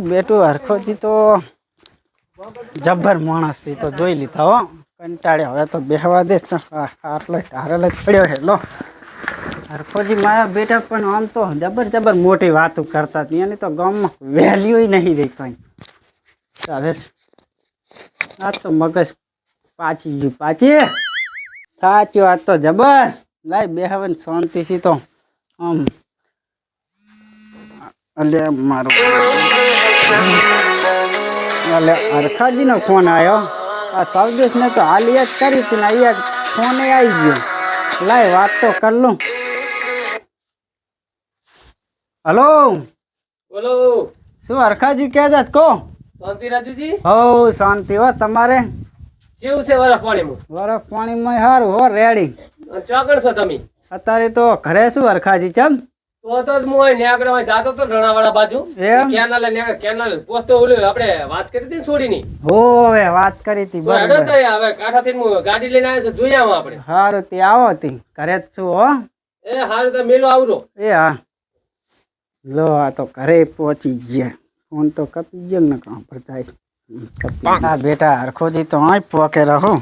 બેઠું બેટું હરખોજી તો જબ્બર માણસ છે તો જોઈ લીધા હો. કંટાળ્યો હવે તો બેહવા દે તો. આટલો ઢારેલો પડ્યો છે. હરખોજી મારા બેટા પણ આમ તો જબર જબર મોટી વાતો કરતા હતા. એની તો ગામમાં વેલ્યુ નહીં રહી કંઈ. હવે આ તો મગજ પાછી ગયું. પાછી સાચી વાત તો જબર. લાય બેહવન શાંતિથી તો. આમ. અલે મારો અલે અરખાજીનો ફોન આવ્યો આ સૌદેશને તો હાલી જ કરી હતી ને અહીંયા ફોન આવી ગયો લાય વાત તો કર લઉં હલો બોલો શું હરખાજી કહેતા હતા કહો શાંતિ રાજુજી? હો શાંતિ હો તમારે? કેવું છે વરફ પાણીમાં? બરફ પાણીમાં સારું હો રેડી. અને ચોકડ છો તમે? અત્યારે તો ઘરે શું હરખાજી ચમ? તો તો જ હું અહીં જાતો તો રણાવાળા બાજુ? કેનાલે ન્યા કેનાલ પોસ્તો ઓલું આપણે વાત કરી હતી છોડીની હોવે વાત કરી હતી બરાબર. તો હવે કાઠાથી હું ગાડી લઈને આવ્યો છું જોઈ આવો આપણે. સારું તે આવો તી ઘરે જ છું હો. એ હારું તો મેલો આવરો. એ હા. લો આ તો ઘરે પહોંચી ગયા. ફોન તો કપી ગયો ને કાં પર થાય. બેટા હરખોજી તો અહીં પોકે રહો.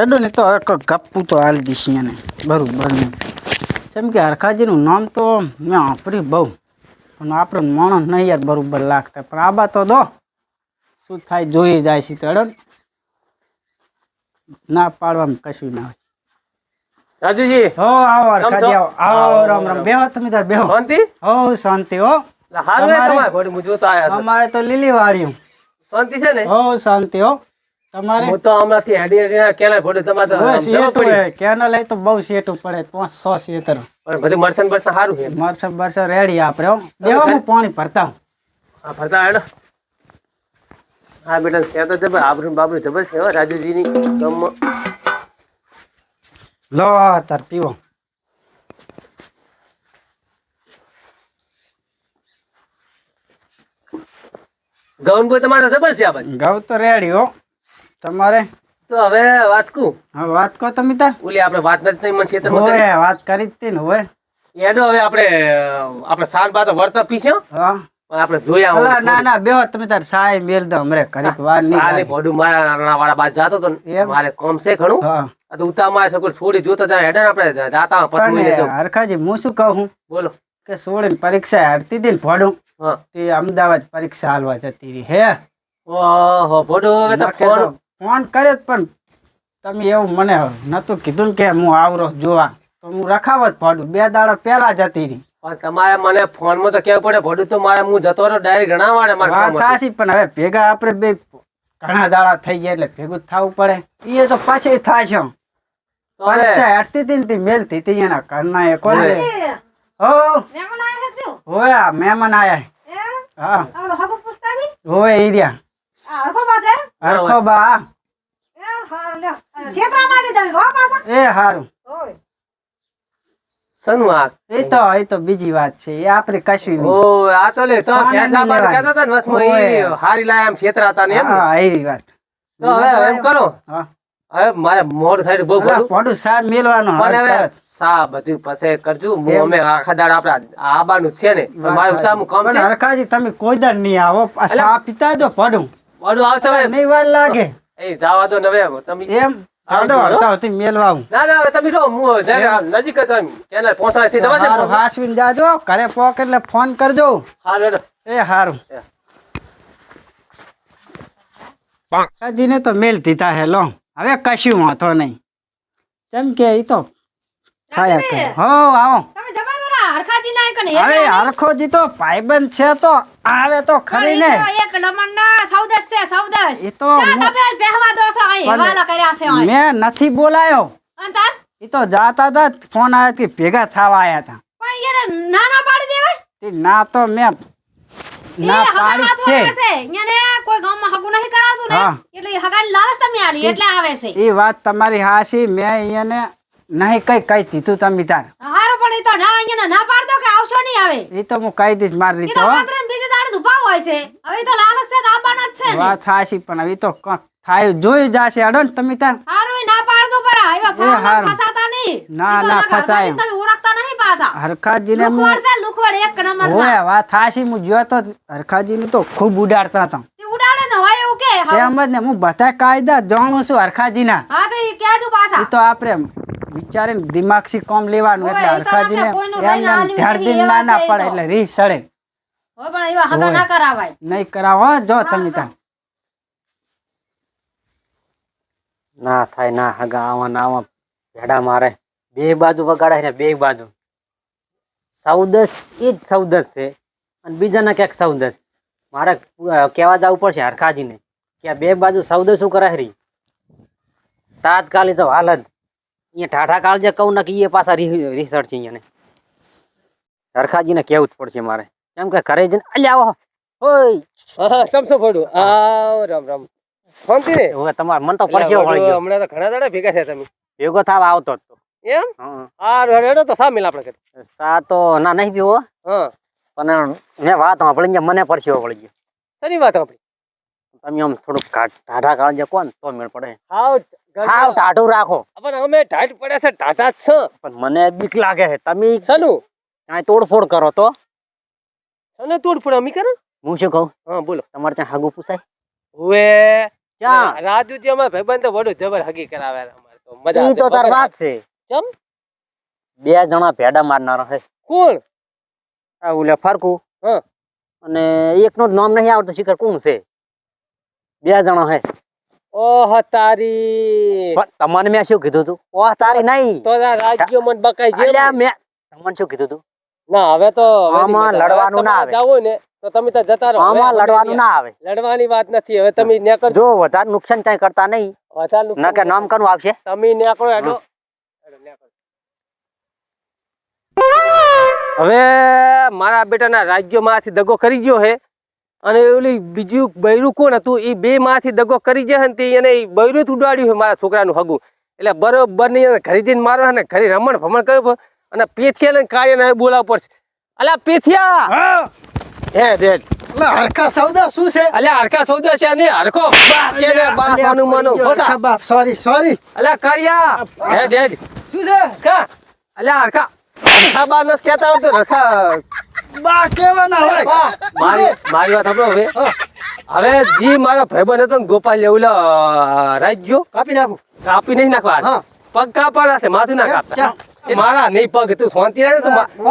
એડો ને તો એક ગપ્પુ તો હાલ દીશી એને બરોબર જેમ કે હરખાજીનું નામ તો મેં વાપર્યું બહુ. પણ આપણો માણસ નહીં યાર બરાબર લાગતા. પણ આબા તો દો. શું થાય જોઈ જાય છે ના પાડવામાં કશું ના હોય. રાજુજી હો આવો હરખાજી આવો. આવો રામ રામ. બેહો તમે તાર બેહો. શાંતિ? હો શાંતિ હો. હારું તમારે- ઘોડી મુજવો તો આયા છું. અમારે તો લીલી વાળી શાંતિ છે ને? હો શાંતિ હો. તમારે? હું તો હમણાંથી હેડી હેડી કેલા ભોડે તમારે હવે આમ જવું શેઠું પડી. હે કેનલ હે તો બહુ શેઠું પડે પાંચ સો શેતર પણ બધું મરસન બરસન સારું છે. મરસન બરસા રેડી આપણે હો. દેવા હું પાણી ભરતા હું. ફરતા હેડો. હા બેટા છે તો જબર આબરૂ બાબરૂ જબર છે રાજુજીની ગામમાં. લો તાર પીવો. ગૌન બોય તમારે જબર છે આ બાજુ. ગૌ તો રેડી હો. તમારે? તો હવે વાત કુ હવે વાત કહો તમે તાર. ઓલી આપણે વાત નથી થઈ મને ક્ષેત્રમાં હોય વાત કરી જ ને હોય. એનો હવે આપણે આપણે સાત બાદ વર્તા પીસ્યો. હા. પણ આપણે જોયા અલા, ના ના બેહો તમે તાર સાય મેલ દો હમરે કરી વાર નહીં સાલે લાગે. મારા નાના વાળા બાદ જાતો તો મારે કોમ છે ઘણું. હા. તો ઉતા મારે સગું છોડી જોતા ત્યાં હેડે આપણે જાતા પતંગ લેજો હરખાજી હું શું કહું બોલો. કે સોળે પરીક્ષા હારતી હતી ને હા. તે અમદાવાદ પરીક્ષા હાલવા જતી રહી હે? ઓહો ભોડું હવે તો ફોન ફોન કરે જ પણ તમે એવું મને નતું કીધું ને કે હું આવરો જોવા. તો હું રખાવત ભાડું. બે દાડા પહેલા જતી રહી. પણ તમારે મને ફોનમાં તો કેવું પડે? ભડું તો મારે હું જતો રહ્યો ડાયરેક્ટ ઘણા વાળે મારે કામ થાશી પણ હવે ભેગા આપણે બે ઘણા દાડા થઈ ગયા એટલે ભેગું જ થવું પડે. એ તો પાછી થાય છે હટતી હતી ને તે મેલતી હતી એના ઘરના એ કોને હો. હો મહેમાન હોય આ મહેમાન આયા. હા. હોય એ રહ્યા. હરખો બા. એ હારું. ઓય. આ? એ તો એ તો બીજી વાત છે એ આપણે કશું ઓ આ તો લે તો પાણી ભેંસા નહીં બાદ લેવાની. કહેતા હતા ને વચમાં ઈ હારી લાયા એમ છેતરાતા ને એમ. હા એવી વાત. તો હવે એમ કરો. હા. હવે મારે મોડું થાય બહુ અલા, ભલું. પોડું સાર મેલવાનો પણ હવે સા બધું પછી કરજો. હું અમે આખા દાડ આપડા આબાનું છે ને. મારે ઉતારનું કામ છે. હરખાજી તમે કોઈ દર નહીં આવો. સા પીતા જો પડું. મોડું આવશે હવે નહીં વાર લાગે. એ જાવા દો નવે તમે એમ? મેલવા આવું. ના ના તમે હું નજીક જ થી હારું જાજો. ઘરે પોક એટલે ફોન કરજો. હાલો એ હારું. એ. તો મેલ દીધા હેલો હવે કશું વાંધો નહીં. જેમ કે એ તો થાય કરે હો આવો તમે જવાનું ના હરખાજી ના તો ભાઈબંધ છે તો આવે તો ખરી ને એક લમણના સૌદસ છે સૌદસ એ તો તમે બેહવા દો છો અહીં હવાલા કર્યા છે મે નથી બોલાયો. અંતર? એ તો જાતા હતા ફોન આવ્યો કે ભેગા થવા આયા હતા પણ યાર ના ના પાડી દેવાય? તે ના તો મે ના પાડી છે. અહીંયાને કોઈ ગામમાં હગું નહીં કરાવતું ને એટલે ઈ હગાની લાલચ તમે આલી એટલે આવે છે. એ વાત તમારી હાસી મેં એને નહીં કઈ કઈ દીધું તમે તાર. ઈ તો ના અહીંયા ના પાડતો કે આવશો નહીં આવે એ તો હું કહી દઈશ મારી રીતે માત્ર બીજે દાડે ઊભા હોય છે. હવે તો લાલચ છે તો આવવાના જ છે ને. વાત હાસી પણ હવે તો થાય જોઈ જાશે. અડો ને તમે તાર. હારું ના પાડતો પરા. એ ફોન ફસાતા નહીં. ના, ના, ફસાય. હરખાજી તમે ઓળખતા નહીં પાછા. હરખાજી ને લુખવાડ છે લુખવાડ એક નંબર ઓય વાત થાશી હું જોયો તો હરખાજીને તો ખૂબ ઉડાડતા હતા. ને હા તેમ જ ને હું બધા કાયદા જાણું છું હરખાજી હા તો ઈ કહેજો પાછા. એ તો આપણે વિચારીને દિમાગથી કોમ લેવાનું એટલે હરખાજી ને હરખાજીને એમ એમ આલ્યું ધ્યાન નહીં, ના ના પડે એટલે રી સડે. હોય પણ એવા હગા ના કરાવાય. નહીં કરાવો જો તમે ત્યાં. ના થાય ના હગા આવા ના આવા ભેડા મારે. બે બાજુ વગાડે છે બે બાજુ. સૌદસ એ જ સૌદસ છે. અને બીજાના ક્યાંક સૌદસ. મારે કહેવા જવું પડશે હરખાજીને. કે બે બાજુ સૌદસ શું કરે હરી તાત્કાલિક તો હાલ જ. અહીંયા ઠાઠા કાળજે કહું ને કે એ પાછા રિસર્ચ અહીંયા હરખાજીને કહેવું જ પડશે મારે. કેમ કે ઘરે જઈને અલ્યા આવો. ઓય. હા ફોડું આવ રામ રામ. શાંતિ ને હવે તમારે મન તો એટલે વળી ગયો હમણાં તો ઘણા દાડા ભેગા થયા તમે. ભેગો થાવ આવતો તો. એમ? હં. હારું તો સા મિલ આપણે સા તો ના નહીં પીવો હા. પણ મેં વાત સાંભળી મને પરસેવો વળી ગયો. શની વાત આપણી તમે આમ થોડુંક ટાઢા કાળજે કોણ તો મેળ પડે. હાવ હાવ ટાઢું રાખો. પણ અમે ટાઈટ પડ્યા છે ટાટા જ છે. પણ મને બીક લાગે છે. તમે સનું કાંઈ તોડફોડ કરો તો? સને તોડ પડે અમી કરે? હું શું કહું? હા બોલો. તમારે ત્યાં હાગું પૂછાય હુએ ક્યાં? રાજુજી અમારા ભાઈબંધ તો વડું જબર હગી કરાવે અમારે તો. મજા ઈ તો તાર વાત છે. ચમ? બે જણા ભેડા મારનારા છે. કોણ? આ ઓલે ફરકું. હા. અને એકનું જ નામ નહીં આવડતું શિખર કોણ છે? બે જણા છે. ઓહ તારી. પણ તમને મેં શું કીધું તું? ઓહ તારી નહીં. તો આ મન બકાઈ ગયો મેં તમને શું કીધું તું? ના હવે તો આમાં લડવાનું ના આવે. જાવું ને તો તમે તો જતા રહો. આમાં લડવાનું ના આવે. લડવાની વાત નથી. હવે તમે નેકળો જો વધારે નુકસાન કઈ કરતા નહીં. વધારે નુકસાન ના કે નામ કનું આવશે? તમે હેડો, નેકળો. હવે મારા બેટાના રાજ્યમાંથી દગો કરી ગયો હે. અને ઓલી બીજું બૈરું કોણ હતું? એ બે માંથી દગો કરી ગયા ને તે એને બૈરું જ ઉડાડ્યું હોય મારા છોકરાનું હગું. એટલે બરોબર નહીં ઘરે જઈને મારો ને ઘરે રમણ ભમણ કર્યું અને પેથિયા ને કાર્ય બોલાવવું પડશે. અલ્યા પેથિયા હે. ડેડ હરખા સૌદા શું છે? અલ્યા હરખા સૌદા છે ને હરખો. બા કે ને બા માનું માનું સોરી સોરી અલ્યા કાળિયા. હે ડેડ શું છે? કા અલ્યા હરખા. હરખા બા નથી કહેતા આવતો હરખા બા કેવાના હોય? મારી મારી વાત સાંભળો હવે. હવે જી મારો ભાઈબંધ હતો ને ગોપાલ ઓલો રાજ્યો કાપી નાખું. કાપી નહીં નાખવા. પગ કાપવાના છે માથું ના કાપતા. મારા નહીં પગ તું શાંતિ રહે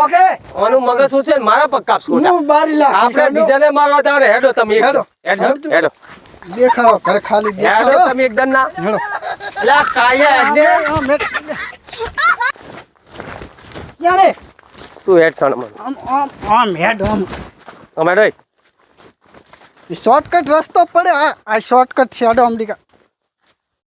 ઓકે. આનું મગજ શું છે મારા પગ કાપશું. હું બારી આપણે બીજાને મારવા જાવ હેડો તમે હેડો. હેડો. હેડો. હેડો. દેખાડો ઘર ખાલી દેખાડો. તમે એકદમ ના. હેડો. એટલે તું હેડ છણ મને. આમ આમ આમ હેડ આમ. અમે ડોય શોર્ટકટ રસ્તો પડે આ આ શોર્ટકટ છે હેડો અમરીકા